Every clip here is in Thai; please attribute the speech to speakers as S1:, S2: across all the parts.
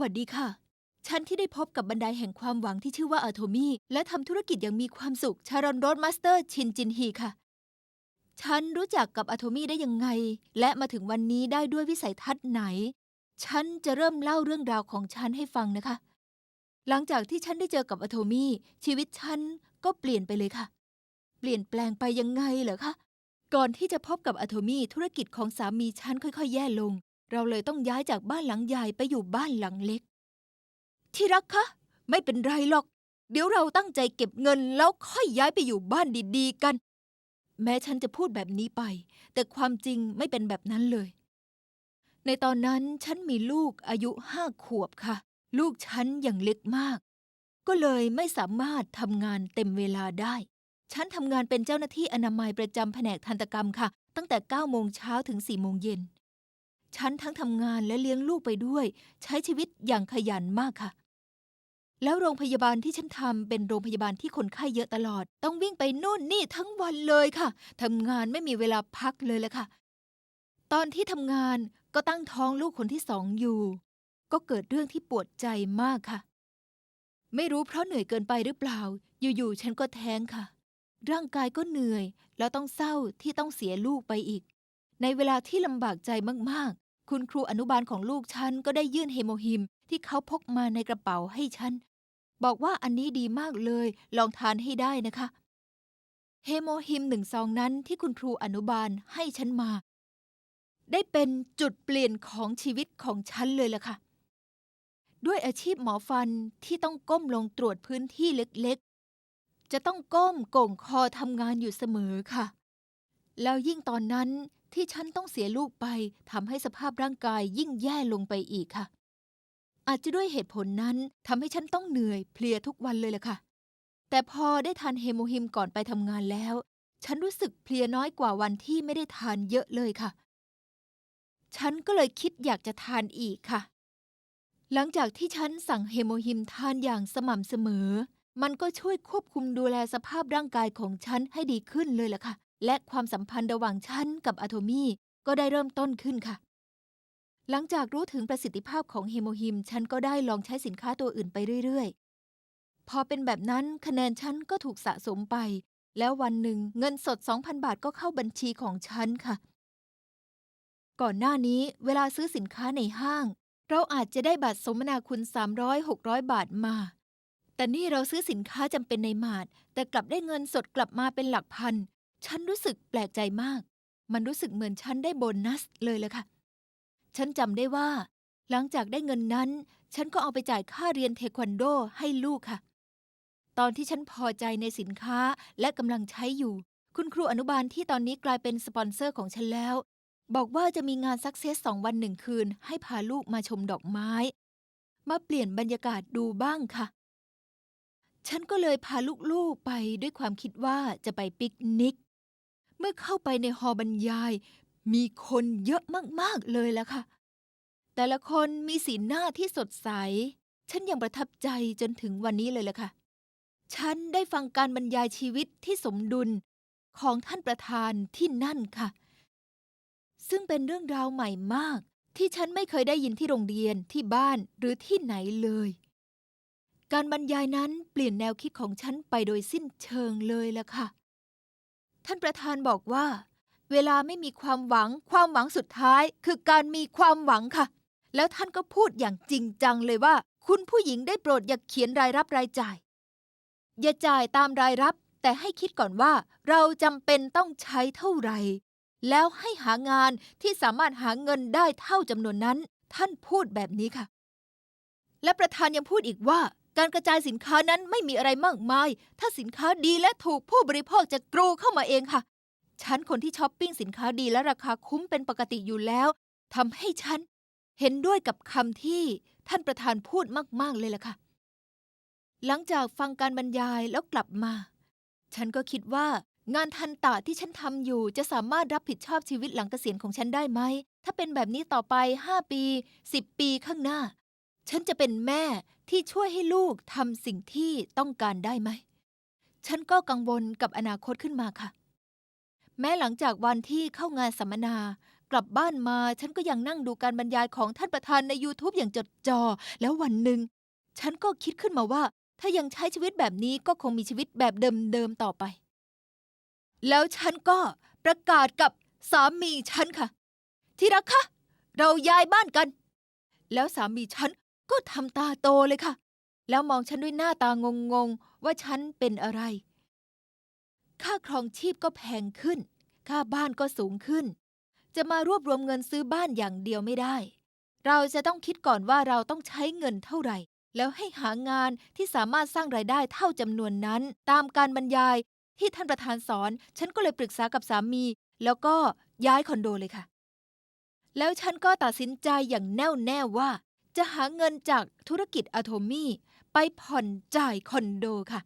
S1: วัสดีค่ะ ฉันที่ได้พบกับบันไดแห่งความหวังที่ชื่อว่าอะโทมี่และทำธุรกิจอย่างมีความสุข ชารอนโรดมาสเตอร์ชินจินฮีค่ะ ฉันรู้จักกับอะโทมี่ได้ยังไง และมาถึงวันนี้ได้ด้วยวิสัยทัศน์ไหน ฉันจะเริ่มเล่าเรื่องราวของฉันให้ฟังนะคะ หลังจากที่ฉันได้เจอกับอะโทมี่ชีวิตฉันก็เปลี่ยนไปเลยค่ะ เปลี่ยนแปลงไปยังไงเหรอคะก่อนที่จะพบกับอะโทมี่ธุรกิจของสามีฉันค่อยๆ แย่ลง เราเลยต้องย้ายจากบ้านหลังใหญ่ไปอยู่บ้านหลังเล็ก ที่รักคะ ไม่เป็นไรหรอก เดี๋ยวเราตั้งใจเก็บเงินแล้วค่อยย้ายไปอยู่บ้านดีๆกัน แม้ฉันจะพูดแบบนี้ไป แต่ความจริงไม่เป็นแบบนั้นเลย ในตอนนั้นฉันมีลูกอายุห้าขวบค่ะ ลูกฉันยังเล็กมาก ก็เลยไม่สามารถทำงานเต็มเวลาได้ ฉันทำงานเป็นเจ้าหน้าที่อนามัยประจำแผนกทันตกรรมค่ะ ตั้งแต่9โมงเช้าถึง4โมงเย็น ฉันทั้งทำงานและเลี้ยงลูกไปด้วย ใช้ชีวิตอย่างขยันมากค่ะ แล้วโรงพยาบาลที่ฉันทำเป็นโรงพยาบาลที่คนไข้เยอะตลอด ต้องวิ่งไปนู่นนี่ทั้งวันเลยค่ะทำงานไม่มีเวลาพักเลยแหละค่ะ ตอนที่ทำงานก็ตั้งท้องลูกคนที่สองอยู่ ก็เกิดเรื่องที่ปวดใจมากค่ะ ไม่รู้เพราะเหนื่อยเกินไปหรือเปล่า อยู่ๆฉันก็แท้งค่ะ ร่างกายก็เหนื่อย แล้วต้องเศร้าที่ต้องเสียลูกไปอีก ในเวลาที่ลำบากใจมากๆ คุณครูอนุบาลของลูกฉันก็ได้ยื่นเฮโมฮิมที่เขาพกมาในกระเป๋าให้ฉัน บอกว่าอันนี้ดีมากเลย ลองทานให้ได้นะคะ เฮโมฮิมหนึ่งซองนั้นที่คุณครูอนุบาลให้ฉันมา ได้เป็นจุดเปลี่ยนของชีวิตของฉันเลยล่ะค่ะ ด้วยอาชีพหมอฟันที่ต้องก้มลงตรวจพื้นที่เล็กๆ จะต้องก้มก่งคอทำงานอยู่เสมอค่ะ แล้วยิ่งตอนนั้น ที่ฉันต้องเสียลูกไปทำให้สภาพร่างกายยิ่งแย่ลงไปอีกค่ะ อาจจะด้วยเหตุผลนั้นทำให้ฉันต้องเหนื่อยเพลียทุกวันเลยล่ะค่ะ แต่พอได้ทานเฮโมฮิมก่อนไปทำงานแล้ว ฉันรู้สึกเพลียน้อยกว่าวันที่ไม่ได้ทานเยอะเลยค่ะ ฉันก็เลยคิดอยากจะทานอีกค่ะ หลังจากที่ฉันสั่งเฮโมฮิมทานอย่างสม่ำเสมอ มันก็ช่วยควบคุมดูแลสภาพร่างกายของฉันให้ดีขึ้นเลยล่ะค่ะ และความสัมพันธ์ระหว่างฉันกับอะโทมี่ก็ได้เริ่มต้นขึ้นค่ะ หลังจากรู้ถึงประสิทธิภาพของเฮโมฮิม ฉันก็ได้ลองใช้สินค้าตัวอื่นไปเรื่อยๆ พอเป็นแบบนั้นคะแนนฉันก็ถูกสะสมไป แล้ววันหนึ่งเงินสด 2,000 บาทก็เข้าบัญชีของฉันค่ะ ก่อนหน้านี้เวลาซื้อสินค้าในห้าง เราอาจจะได้บัตรสมนาคุณ 300-600 บาทมา แต่นี่เราซื้อสินค้าจำเป็นในมาดแต่กลับได้เงินสดกลับมาเป็นหลักพัน ฉันรู้สึกแปลกใจมาก มันรู้สึกเหมือนฉันได้โบนัสเลยเละค่ะ ฉันจำได้ว่า หลังจากได้เงินนั้น ฉันก็เอาไปจ่ายค่าเรียนเทควันโดให้ลูกค่ะ ตอนที่ฉันพอใจในสินค้าและกำลังใช้อยู่ คุณครูอนุบาลที่ตอนนี้กลายเป็นสปอนเซอร์ของฉันแล้ว บอกว่าจะมีงานซักเซสสองวันหนึ่งคืน ให้พาลูกมาชมดอกไม้ มาเปลี่ยนบรรยากาศดูบ้างค่ะฉันก็เลยพาลูกๆไปด้วยความคิดว่าจะไปปิกนิก เมื่อเข้าไปในหอบรรยาย มีคนเยอะมากๆเลยละค่ะ แต่ละคนมีสีหน้าที่สดใส ฉันยังประทับใจจนถึงวันนี้เลยละค่ะ ฉันได้ฟังการบรรยายชีวิตที่สมดุลของท่านประธานที่นั่นค่ะ ซึ่งเป็นเรื่องราวใหม่มาก ที่ฉันไม่เคยได้ยินที่โรงเรียนที่บ้านหรือที่ไหนเลย การบรรยายนั้นเปลี่ยนแนวคิดของฉันไปโดยสิ้นเชิงเลยละค่ะ ท่านประธานบอกว่า เวลาไม่มีความหวัง ความหวังสุดท้าย คือการมีความหวังค่ะ แล้วท่านก็พูดอย่างจริงจังเลยว่า คุณผู้หญิงได้โปรดอย่าเขียนรายรับรายจ่าย อย่าจ่ายตามรายรับ แต่ให้คิดก่อนว่า เราจำเป็นต้องใช้เท่าไหร่ แล้วให้หางานที่สามารถหาเงินได้เท่าจำนวนนั้น ท่านพูดแบบนี้ค่ะ และประธานยังพูดอีกว่า การกระจายสินค้านั้นไม่มีอะไรมากมาย ถ้าสินค้าดีและถูกผู้บริโภคจะกรูเข้ามาเองค่ะ ฉันคนที่ช้อปปิ้งสินค้าดีและราคาคุ้มเป็นปกติอยู่แล้วทำให้ฉัน เห็นด้วยกับคำที่ท่านประธานพูดมาก ๆ เลยล่ะค่ะ หลังจากฟังการบรรยายแล้วกลับมา ฉันก็คิดว่างานทันตะที่ฉันทำอยู่จะสามารถรับผิดชอบชีวิตหลังเกษียณของฉันได้ไหม ถ้าเป็นแบบนี้ต่อไป 5 ปี 10 ปีข้างหน้า ฉันจะเป็นแม่ที่ช่วยให้ลูกทำสิ่งที่ต้องการได้ไหม ฉันก็กังวลกับอนาคตขึ้นมาค่ะ แม้หลังจากวันที่เข้างานสัมมนา กลับบ้านมาฉันก็ยังนั่งดูการบรรยายของท่านประธานใน YouTube อย่างจดจ่อแล้ววันหนึ่ง ฉันก็คิดขึ้นมาว่า ถ้ายังใช้ชีวิตแบบนี้ก็คงมีชีวิตแบบเดิมๆต่อไป แล้วฉันก็ประกาศกับสามีฉันค่ะ ที่รักคะเราย้ายบ้านกัน แล้วสามีฉัน ก็ทำตาโตเลยค่ะ แล้วมองฉันด้วยหน้าตางงๆว่าฉันเป็นอะไร ค่าครองชีพก็แพงขึ้น ค่าบ้านก็สูงขึ้น จะมารวบรวมเงินซื้อบ้านอย่างเดียวไม่ได้ เราจะต้องคิดก่อนว่าเราต้องใช้เงินเท่าไหร่ แล้วให้หางานที่สามารถสร้างรายได้เท่าจำนวนนั้น ตามการบรรยายที่ท่านประธานสอน ฉันก็เลยปรึกษากับสามี แล้วก็ย้ายคอนโดเลยค่ะแล้วฉันก็ตัดสินใจอย่างแน่วแน่ว่า จะหาเงินจากธุรกิจอะโทมี่ไปผ่อนจ่ายคอนโดค่ะ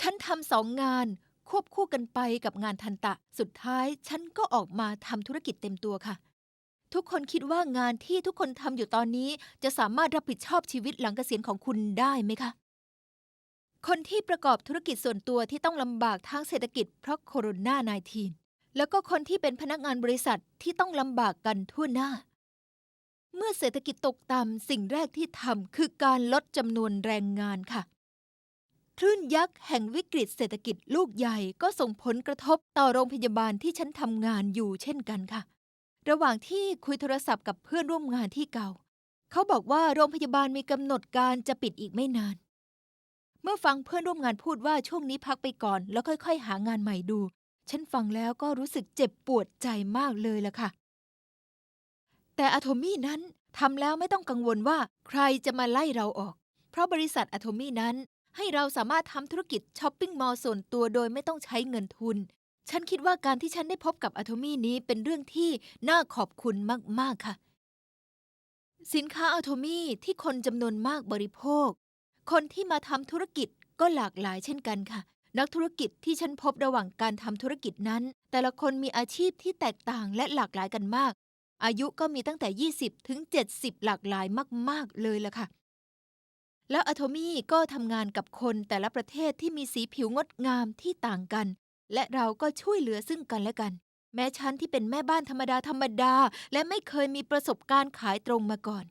S1: ฉันทำสองงานควบคู่กันไปกับงานทันตะ สุดท้ายฉันก็ออกมาทำธุรกิจเต็มตัวค่ะ ทุกคนคิดว่างานที่ทุกคนทำอยู่ตอนนี้จะสามารถรับผิดชอบชีวิตหลังเกษียณของคุณได้ไหมคะ คนที่ประกอบธุรกิจส่วนตัวที่ต้องลำบากทางเศรษฐกิจเพราะโคโรนา -19 แล้วก็คนที่เป็นพนักงานบริษัทที่ต้องลำบากกันทั่วหน้า เมื่อเศรษฐกิจตกต่ำสิ่งแรกที่ทำคือการลดจำนวนแรงงานค่ะคลื่นยักษ์แห่งวิกฤตเศรษฐกิจลูกใหญ่ก็ส่งผลกระทบต่อโรงพยาบาลที่ฉันทำงานอยู่เช่นกันค่ะ ระหว่างที่คุยโทรศัพท์กับเพื่อนร่วมงานที่เก่า เขาบอกว่าโรงพยาบาลมีกำหนดการจะปิดอีกไม่นาน เมื่อฟังเพื่อนร่วมงานพูดว่าช่วงนี้พักไปก่อน แล้วค่อย ๆ หางานใหม่ดู ฉันฟังแล้วก็รู้สึกเจ็บปวดใจมากเลยล่ะค่ะ แต่อะโทมี่นั้นทำแล้วไม่ต้องกังวลว่าใครจะมาไล่เราออก เพราะบริษัทอะโทมี่นั้น ให้เราสามารถทำธุรกิจช้อปปิ้งมอลล์ส่วนตัวโดยไม่ต้องใช้เงินทุน ฉันคิดว่าการที่ฉันได้พบกับอะโทมี่นี้เป็นเรื่องที่น่าขอบคุณมาก ๆ ค่ะ สินค้าอะโทมี่ที่คนจำนวนมากบริโภค คนที่มาทำธุรกิจก็หลากหลายเช่นกันค่ะ นักธุรกิจที่ฉันพบระหว่างการทำธุรกิจนั้น แต่ละคนมีอาชีพที่แตกต่างและหลากหลายกันมาก อายุก็มีตั้งแต่ 20 ถึง 70 หลากหลายมาก ๆ เลยล่ะค่ะ แล้วอะโทมี่ก็ทำงานกับคนแต่ละประเทศที่มีสีผิวงดงามที่ต่างกัน และเราก็ช่วยเหลือซึ่งกันและกัน แม้ฉันที่เป็นแม่บ้านธรรมดาธรรมดา และไม่เคยมีประสบการณ์ขายตรงมาก่อน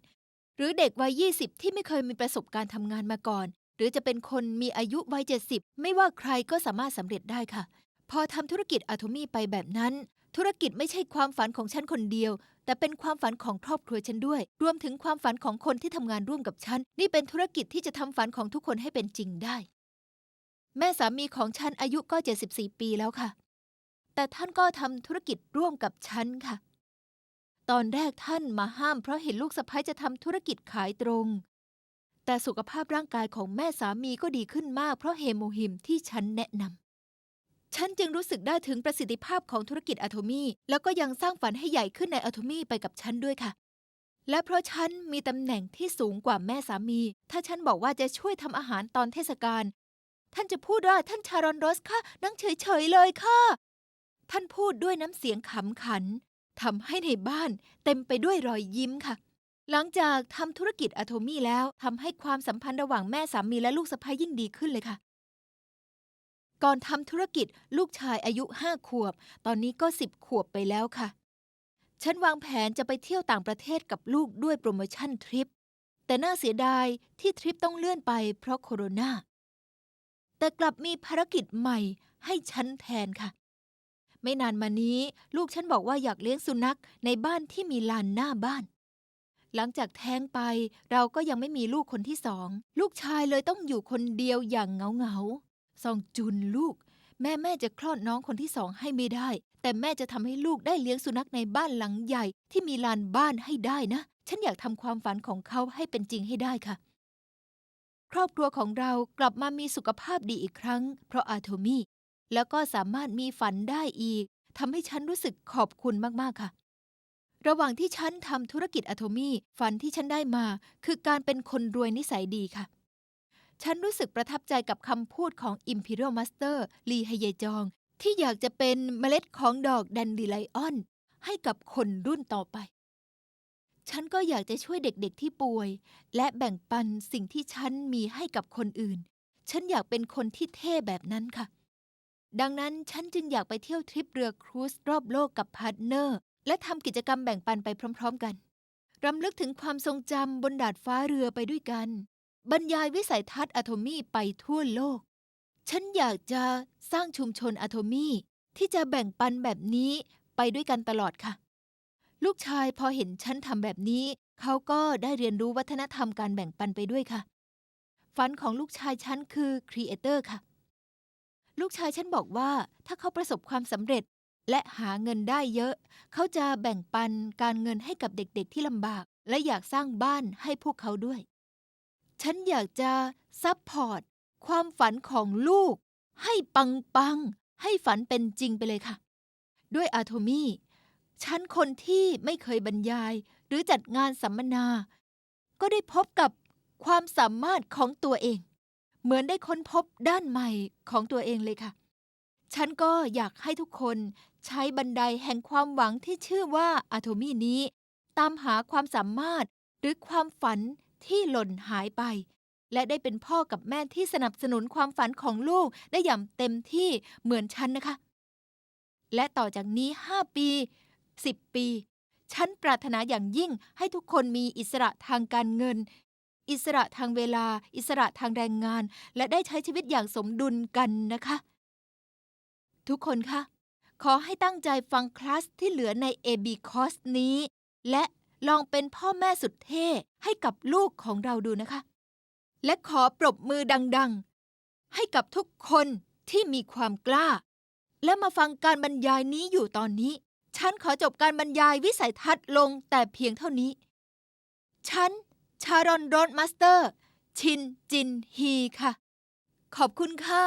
S1: หรือเด็กวัย 20 ที่ไม่เคยมีประสบการณ์ทำงานมาก่อน หรือจะเป็นคนมีอายุวัย 70 ไม่ว่าใครก็สามารถสำเร็จได้ค่ะ พอทำธุรกิจอะโทมี่ไปแบบนั้น ธุรกิจไม่ใช่ความฝันของฉันคนเดียว แต่เป็นความฝันของครอบครัวฉันด้วย รวมถึงความฝันของคนที่ทำงานร่วมกับฉัน นี่เป็นธุรกิจที่จะทำฝันของทุกคนให้เป็นจริงได้ แม่สามีของฉันอายุก็ 74 ปีแล้วค่ะ แต่ท่านก็ทำธุรกิจร่วมกับฉันค่ะ ตอนแรกท่านมาห้ามเพราะเห็นลูกสะใภ้จะทำธุรกิจขายตรง แต่สุขภาพร่างกายของแม่สามีก็ดีขึ้นมากเพราะเฮโมฮิมที่ฉันแนะนำ ฉันจึงรู้สึกได้ถึงประสิทธิภาพของธุรกิจอะโทมี่ แล้วก็ยังสร้างฝันให้ใหญ่ขึ้นในอะโทมี่ไปกับฉันด้วยค่ะ และเพราะฉันมีตำแหน่งที่สูงกว่าแม่สามี ถ้าฉันบอกว่าจะช่วยทำอาหารตอนเทศกาล ท่านจะพูดว่าท่านชารอนโรสค่ะนั่งเฉยๆเลยค่ะ ท่านพูดด้วยน้ำเสียงขำขันทำให้ในบ้านเต็มไปด้วยรอยยิ้มค่ะ หลังจากทำธุรกิจอะโทมี่แล้วทำให้ความสัมพันธ์ระหว่างแม่สามีและลูกสะใภ้ยิ่งดีขึ้นเลยค่ะ ก่อนทำธุรกิจลูกชายอายุห้าขวบ ตอนนี้ก็สิบขวบไปแล้วค่ะ ฉันวางแผนจะไปเที่ยวต่างประเทศกับลูกด้วยโปรโมชั่นทริป แต่น่าเสียดายที่ทริปต้องเลื่อนไปเพราะโคโรนาแต่กลับมีภารกิจใหม่ให้ฉันแทนค่ะ ไม่นานมานี้ลูกฉันบอกว่าอยากเลี้ยงสุนัขในบ้านที่มีลานหน้าบ้าน หลังจากแท้งไปเราก็ยังไม่มีลูกคนที่สอง ลูกชายเลยต้องอยู่คนเดียวอย่างเหงาเงา ซองจุนลูก แม่แม่จะคลอดน้องคนที่สองให้ไม่ได้ แต่แม่จะทำให้ลูกได้เลี้ยงสุนัขในบ้านหลังใหญ่ ที่มีลานบ้านให้ได้นะ ฉันอยากทำความฝันของเขาให้เป็นจริงให้ได้ค่ะ ครอบครัวของเรากลับมามีสุขภาพดีอีกครั้ง เพราะอาโทมี่แล้วก็สามารถมีฝันได้อีกทำให้ฉันรู้สึกขอบคุณมาก ๆ ค่ะ ระหว่างที่ฉันทำธุรกิจอะโทมี่ฝันที่ฉันได้มา คือการเป็นคนรวยนิสัยดีค่ะ ฉันรู้สึกประทับใจกับคำพูดของ Imperial Master ลีฮเยจอง ที่อยากจะเป็นเมล็ดของดอกแดนดิไลออน ให้กับคนรุ่นต่อไป ฉันก็อยากจะช่วยเด็กๆที่ป่วย และแบ่งปันสิ่งที่ฉันมีให้กับคนอื่น ฉันอยากเป็นคนที่เท่แบบนั้นค่ะ ดังนั้นฉันจึงอยากไปเที่ยวทริปเรือครูซรอบโลกกับพาร์ทเนอร์ และทำกิจกรรมแบ่งปันไปพร้อม ๆ กันรำลึกถึงความทรงจำบนดาดฟ้าเรือไปด้วยกัน บรรยายวิสัยทัศน์อะโทมี่ไปทั่วโลก ฉันอยากจะสร้างชุมชนอะโทมี่ที่จะแบ่งปันแบบนี้ไปด้วยกันตลอดค่ะ ลูกชายพอเห็นฉันทำแบบนี้ เขาก็ได้เรียนรู้วัฒนธรรมการแบ่งปันไปด้วยค่ะ ฝันของลูกชายฉันคือครีเอเตอร์ค่ะ ลูกชายฉันบอกว่าถ้าเขาประสบความสำเร็จและหาเงินได้เยอะ เขาจะแบ่งปันการเงินให้กับเด็กๆที่ลำบาก และอยากสร้างบ้านให้พวกเขาด้วย ฉันอยากจะซัพพอร์ตความฝันของลูก ให้ปังปังๆให้ฝันเป็นจริงไปเลยค่ะ ด้วยอาโทมี่ฉันคนที่ไม่เคยบรรยาย หรือจัดงานสัมมนา ก็ได้พบกับความสามารถของตัวเอง เหมือนได้ค้นพบด้านใหม่ของตัวเองเลยค่ะ ฉันก็อยากให้ทุกคนใช้บันไดแห่งความหวังที่ชื่อว่าอะโทมี่นี้ ตามหาความสามารถหรือความฝัน ที่หล่นหายไป และได้เป็นพ่อกับแม่ที่สนับสนุนความฝันของลูกได้อย่างเต็มที่เหมือนฉันนะคะ และต่อจากนี้5ปี10ปี ฉันปรารถนาอย่างยิ่งให้ทุกคนมีอิสระทางการเงิน อิสระทางเวลา อิสระทางแรงงาน และได้ใช้ชีวิตอย่างสมดุลกันนะคะ ทุกคนคะขอให้ตั้งใจฟังคลาสที่เหลือใน AB Course นี้ และ ลองเป็นพ่อแม่สุดเท่ให้กับลูกของเราดูนะคะ และขอปรบมือดังๆ ให้กับทุกคนที่มีความกล้า และมาฟังการบรรยายนี้อยู่ตอนนี้ ฉันขอจบการบรรยายวิสัยทัศน์ลงแต่เพียงเท่านี้ ฉัน ชารอนโรดมาสเตอร์ ชินจินฮีค่ะ ขอบคุณค่ะ